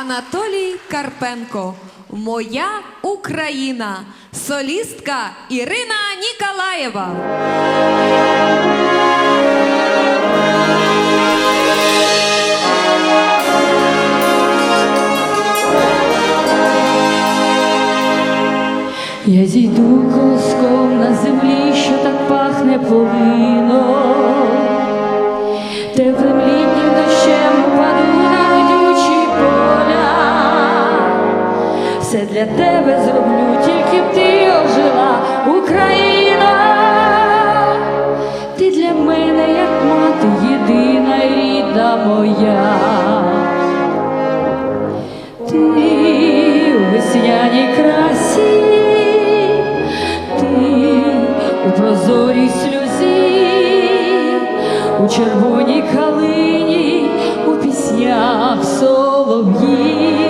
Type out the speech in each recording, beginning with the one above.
Анатолій Карпенко. Моя Україна. Солістка Ірина Ніколаєва. Я зійду колоском на землі, що так пахне полином, теплим Все для тебе зроблю, тільки б ти ожила, Україна. Ти для мене, як мати, єдина рідна моя. Ти у весняній красі, ти у прозорій сльозі, у червоній калині, у піснях солов'їни,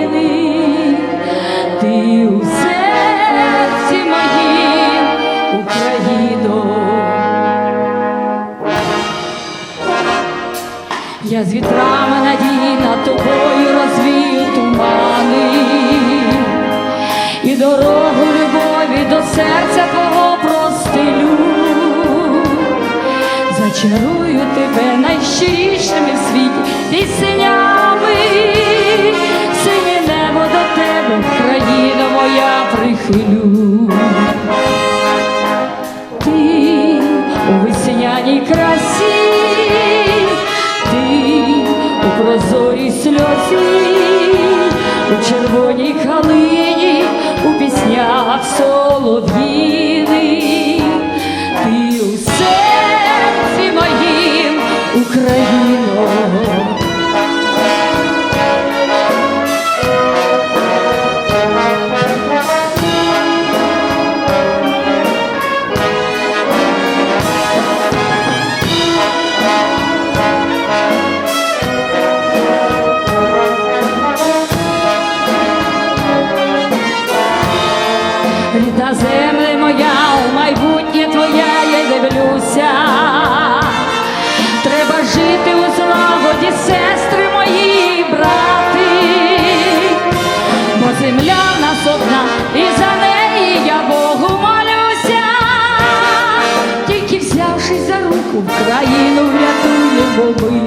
Я з вітрами надії над тобою розвію тумани і дорогу любові до серця твого простелю. Зачарую тебе найщирішими в світі піснями, синє небо до тебе, країна моя прихилю. Ти у весняній красі, у прозорій сльозі, у червоній халині, у піснях солов'їни, Рідна моя, у майбутнє твоя я дивлюся. Треба жити у злагоді, сестри мої брати, бо земля в нас одна, і за неї я Богу молюся. Тільки взявшись за руку, країну врятуємо ми.